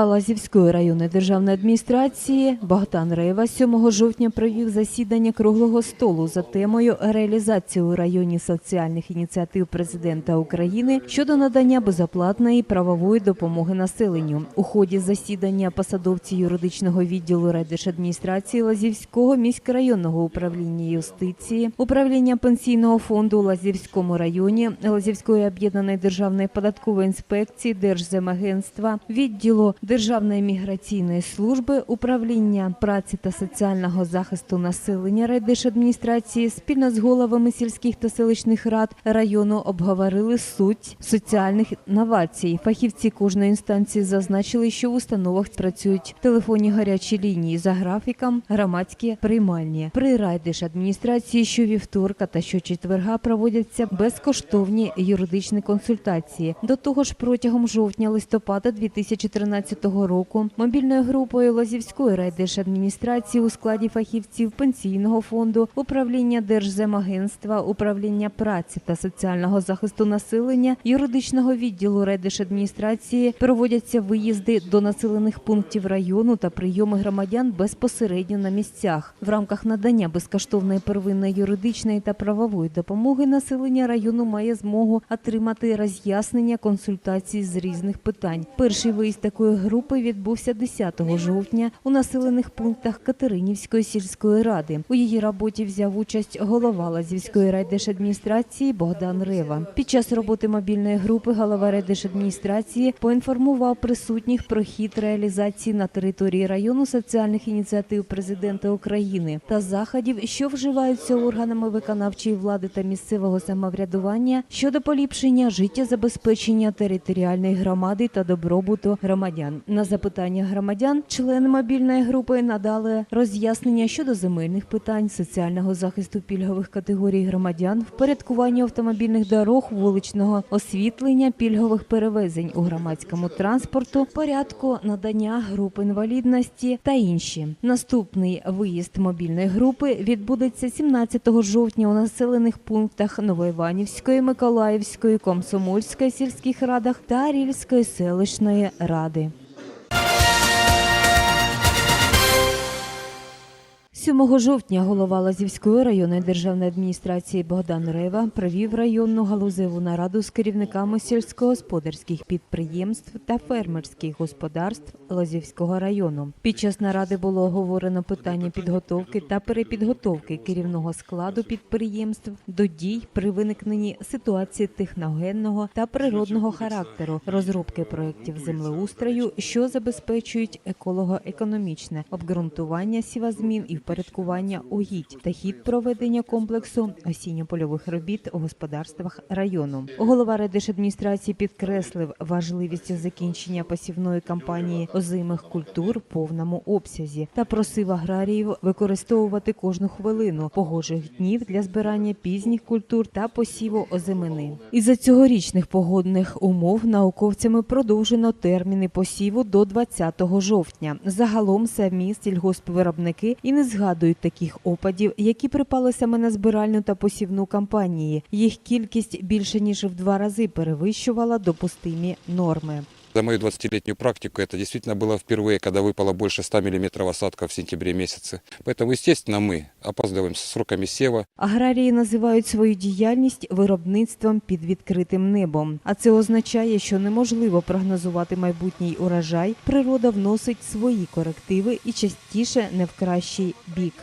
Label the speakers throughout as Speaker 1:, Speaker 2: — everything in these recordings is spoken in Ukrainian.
Speaker 1: Голова Лазівської районної державної адміністрації Богдан Рева 7 жовтня провів засідання круглого столу за темою реалізації у районі соціальних ініціатив президента України щодо надання безоплатної правової допомоги населенню. У ході засідання посадовці юридичного відділу райдержадміністрації Лазівського міськрайонного управління юстиції, управління пенсійного фонду у Лазівському районі, Лазівської об'єднаної державної податкової інспекції, Держземагентства, відділу Державної міграційної служби, управління праці та соціального захисту населення райдержадміністрації спільно з головами сільських та селищних рад району обговорили суть соціальних новацій. Фахівці кожної інстанції зазначили, що в установах працюють телефонні гарячі лінії за графіком, громадські приймальні. При райдержадміністрації щовівторка та щочетверга проводяться безкоштовні юридичні консультації. До того ж, протягом жовтня-листопада 2013 року мобільною групою Лозівської райдержадміністрації у складі фахівців пенсійного фонду, управління Держземагентства, управління праці та соціального захисту населення, юридичного відділу райдержадміністрації проводяться виїзди до населених пунктів району та прийоми громадян безпосередньо на місцях. В рамках надання безкоштовної первинної юридичної та правової допомоги населення району має змогу отримати роз'яснення консультацій з різних питань. Перший виїзд такої групи відбувся 10 жовтня у населених пунктах Катеринівської сільської ради. У її роботі взяв участь голова Лазівської райдержадміністрації Богдан Рева. Під час роботи мобільної групи голова райдержадміністрації поінформував присутніх про хід реалізації на території району соціальних ініціатив президента України та заходів, що вживаються органами виконавчої влади та місцевого самоврядування щодо поліпшення життєзабезпечення територіальної громади та добробуту громадян. На запитання громадян члени мобільної групи надали роз'яснення щодо земельних питань, соціального захисту пільгових категорій громадян, впорядкування автомобільних дорог, вуличного освітлення, пільгових перевезень у громадському транспорту, порядку надання груп інвалідності та інші. Наступний виїзд мобільної групи відбудеться 17 жовтня у населених пунктах Новоіванівської, Миколаївської, Комсомольської сільських радах та Рільської селищної ради. 7 жовтня голова Лазівської районної державної адміністрації Богдан Рева провів районну галузеву нараду з керівниками сільськогосподарських підприємств та фермерських господарств Лазівського району. Під час наради було оговорено питання підготовки та перепідготовки керівного складу підприємств до дій при виникненні ситуації техногенного та природного характеру, розробки проєктів землеустрою, що забезпечують еколого-економічне обґрунтування сівозмін і впорядкування угідь та хід проведення комплексу осінньо-польових робіт у господарствах району. Голова райдержадміністрації підкреслив важливість закінчення посівної кампанії озимих культур в повному обсязі та просив аграріїв використовувати кожну хвилину погожих днів для збирання пізніх культур та посіву озимини. Із-за цьогорічних погодних умов науковцями продовжено терміни посіву до 20 жовтня. Загалом самі сільгоспвиробники і не згадують таких опадів, які припали саме на збиральну та посівну кампанії. Їх кількість більше ніж в два рази перевищувала допустимі норми
Speaker 2: За мою 20-летнюю практику это действительно было впервые, когда выпало больше 100 мм осадка в сентябре месяце. Поэтому, естественно, мы опаздываем с сроками сева.
Speaker 1: Аграрії називають свою діяльність виробництвом під відкритим небом. А це означає, що неможливо прогнозувати майбутній урожай. Природа вносить свої корективи і частіше не в кращий бік.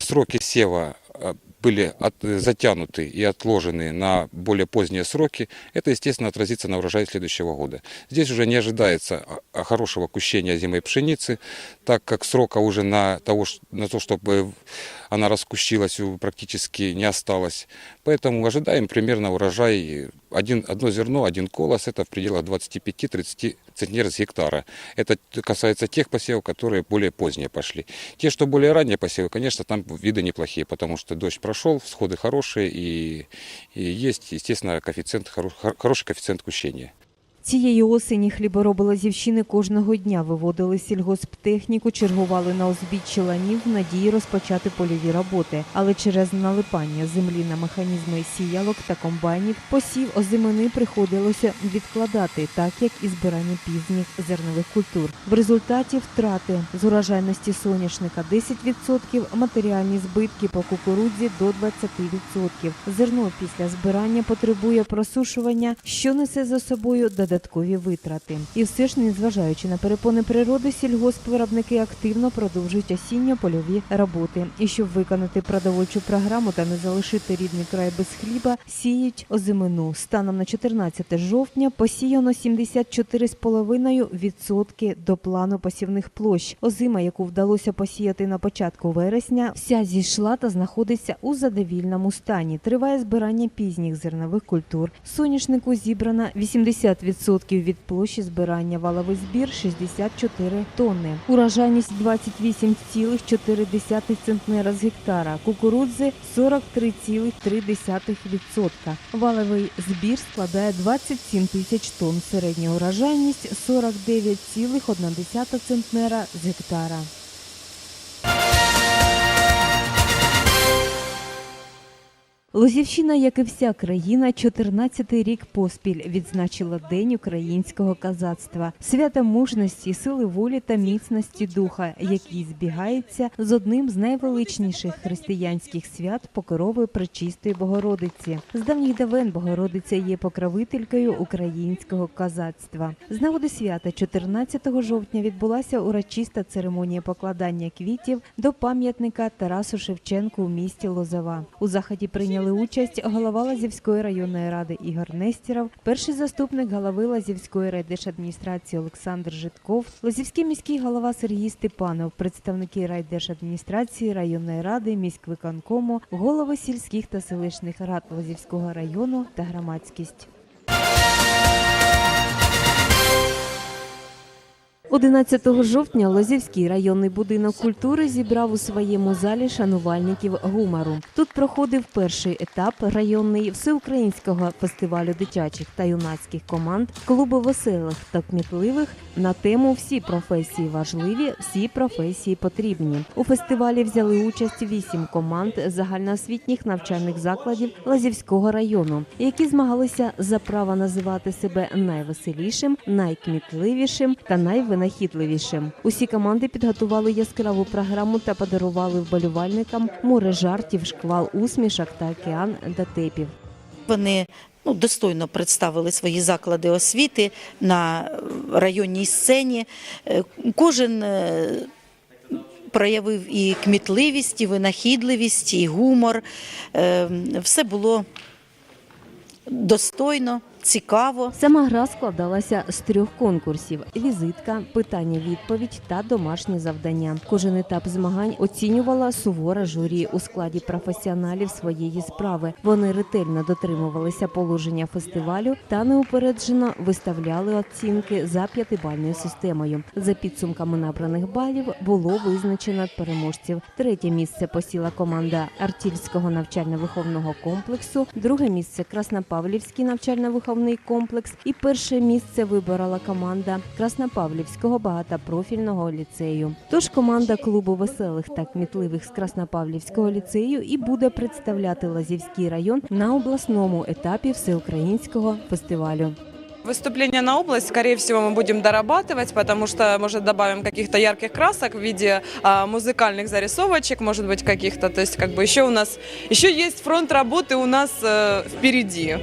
Speaker 2: Сроки сева а, были от- затянуты и отложены на более поздние сроки, это, естественно, отразится на урожае следующего года. Здесь уже не ожидается а, а, хорошего кущения зимой пшеницы, так как срока уже на, того, ш- на то, чтобы она раскущилась, у- практически не осталось. Поэтому ожидаем примерно урожай один, одно зерно, один колос, это в пределах 25-30 центнер с гектара. Это касается тех посевов, которые более поздние пошли. Те, что более ранние посевы, конечно, там виды неплохие, потому что дождь прошел, всходы хорошие и, и есть, естественно, коэффициент, хоро- хор- хороший коэффициент кущения.
Speaker 1: Цієї осені хлібороби Лазівщини кожного дня виводили сільгосптехніку, чергували на узбіччі ланів в надії розпочати польові роботи. Але через налипання землі на механізми сіялок та комбайнів посів озимини приходилося відкладати, так як і збирання пізніх зернових культур. В результаті втрати з урожайності соняшника 10%, матеріальні збитки по кукурудзі до 20%. Зерно після збирання потребує просушування, що несе за собою додаткові витрати. І все ж, незважаючи на перепони природи, сільгоспвиробники активно продовжують осінньо-польові роботи. І щоб виконати продовольчу програму та не залишити рідний край без хліба, сіють озимину. Станом на 14 жовтня посіяно 74,5% до плану посівних площ. Озима, яку вдалося посіяти на початку вересня, вся зійшла та знаходиться у задовільному стані. Триває збирання пізніх зернових культур. Соняшнику зібрано 80% від площі збирання, валовий збір 64 тонни. Урожайність 28,4 центнера з гектара, кукурудзи 43,3%. Валовий збір складає 27 тисяч тонн, середня урожайність 49,1 центнера з гектара. Лозівщина, як і вся країна, 14-й рік поспіль відзначила День українського казацтва, свята мужності, сили волі та міцності духа, який збігається з одним з найвеличніших християнських свят покрови Пречистої Богородиці. З давніх давен Богородиця є покровителькою українського казацтва. З нагоди свята 14 жовтня відбулася урочиста церемонія покладання квітів до пам'ятника Тарасу Шевченку у місті Лозова. У заході прийняли участь голова Лазівської районної ради Ігор Нестіров, перший заступник голови Лазівської райдержадміністрації Олександр Житков, Лазівський міський голова Сергій Степанов, представники райдержадміністрації, районної ради, міськвиконкому, голови сільських та селищних рад Лазівського району та громадськість. 11 жовтня Лозівський районний будинок культури зібрав у своєму залі шанувальників гумору. Тут проходив перший етап районний всеукраїнського фестивалю дитячих та юнацьких команд клубу веселих та кмітливих на тему Всі професії важливі, всі професії потрібні. У фестивалі взяли участь вісім команд загальноосвітніх навчальних закладів Лазівського району, які змагалися за право називати себе найвеселішим, найкмітливішим та найвинахідливішим. Усі команди підготували яскраву програму та подарували вболівальникам море жартів, шквал усмішок та океан дотепів.
Speaker 3: Вони ну, достойно представили свої заклади освіти на районній сцені. Е, Кожен е, проявив і кмітливість, і винахідливість, і гумор. Е, Все було достойно, цікаво.
Speaker 1: Сама гра складалася з трьох конкурсів: візитка, питання-відповідь та домашнє завдання. Кожен етап змагань оцінювала сувора журі у складі професіоналів своєї справи. Вони ретельно дотримувалися положення фестивалю та неупереджено виставляли оцінки за п'ятибальною системою. За підсумками набраних балів було визначено переможців. Третє місце посіла команда Артільського навчально-виховного комплексу, друге місце Краснопавлівський навчально-виховний комплекс і перше місце виборола команда Краснопавлівського багатопрофільного ліцею. Тож команда клубу веселих та кмітливих з Краснопавлівського ліцею і буде представляти Лазівський район на обласному етапі всеукраїнського фестивалю.
Speaker 4: Выступление на область, скорее всего, мы будем дорабатывать, потому что, может, добавим каких-то ярких красок в виде а, музыкальных зарисовочек, может быть, каких-то. То есть, как бы еще у нас, еще есть фронт работы у нас э, впереди.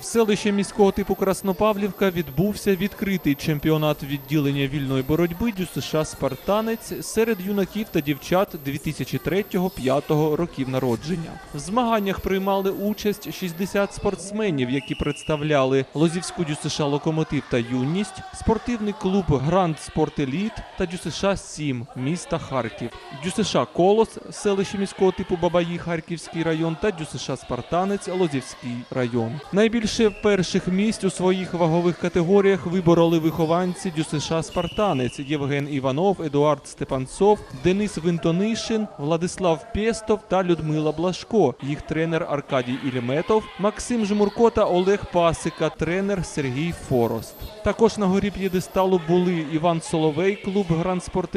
Speaker 5: В селищі міського типу Краснопавлівка відбувся відкритий чемпіонат відділення вільної боротьби ДЮСШ «Спартанець» серед юнаків та дівчат 2003-2005 років народження. В змаганнях приймали участь 60 спортсменів, які представляли Лозівську ДЮСШ «Локомотив» та «Юність», спортивний клуб «Гранд Спорт Еліт» та ДЮСШ «Сім» міста Харків, ДЮСШ «Колос» селище міського типу Бабаї Харківський район та ДЮСШ «Спартанець» Лозівський район. Найбільш Найбільше перших місць у своїх вагових категоріях вибороли вихованці ДЮСШ Спартанець Євген Іванов, Едуард Степанцов, Денис Винтонишин, Владислав Пєстов та Людмила Блашко. Їх тренер Аркадій Ільметов, Максим Жмурко та Олег Пасика, тренер Сергій Форост. Також на горі п'єдесталу були Іван Соловей, клуб Гранд Спорт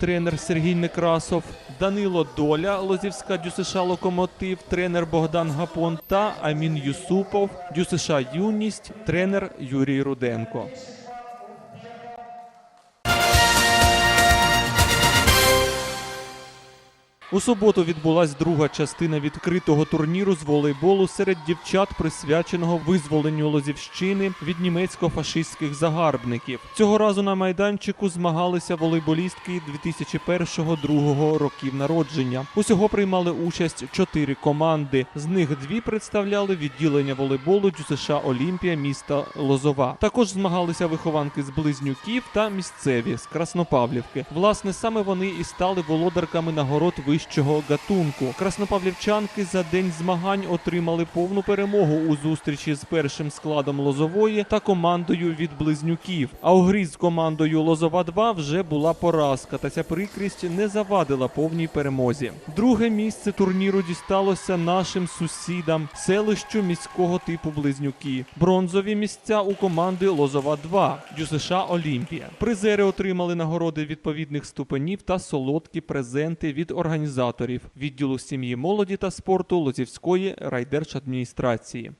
Speaker 5: тренер Сергій Некрасов, Данило Доля, Лозівська ДЮСШ Локомотив, тренер Богдан Гапон та Амін Юсупов, ДЮСШ Юність, тренер Юрій Руденко. У суботу відбулась друга частина відкритого турніру з волейболу серед дівчат, присвяченого визволенню Лозівщини від німецько-фашистських загарбників. Цього разу на майданчику змагалися волейболістки 2001-2002 років народження. Усього приймали участь чотири команди. З них дві представляли відділення волейболу ДЮСШ Олімпія міста Лозова. Також змагалися вихованки з близнюків та місцеві з Краснопавлівки. Власне, саме вони і стали володарками нагород вищого гатунку. Краснопавлівчанки за день змагань отримали повну перемогу у зустрічі з першим складом Лозової та командою від близнюків. А у грі з командою Лозова 2 вже була поразка, та ця прикрість не завадила повній перемозі. Друге місце турніру дісталося нашим сусідам селищу міського типу Близнюки. Бронзові місця у команди Лозова 2 ДЮСШ Олімпія. Призери отримали нагороди відповідних ступенів та солодкі презенти від організаторів відділу сім'ї молоді та спорту Лозівської райдержадміністрації.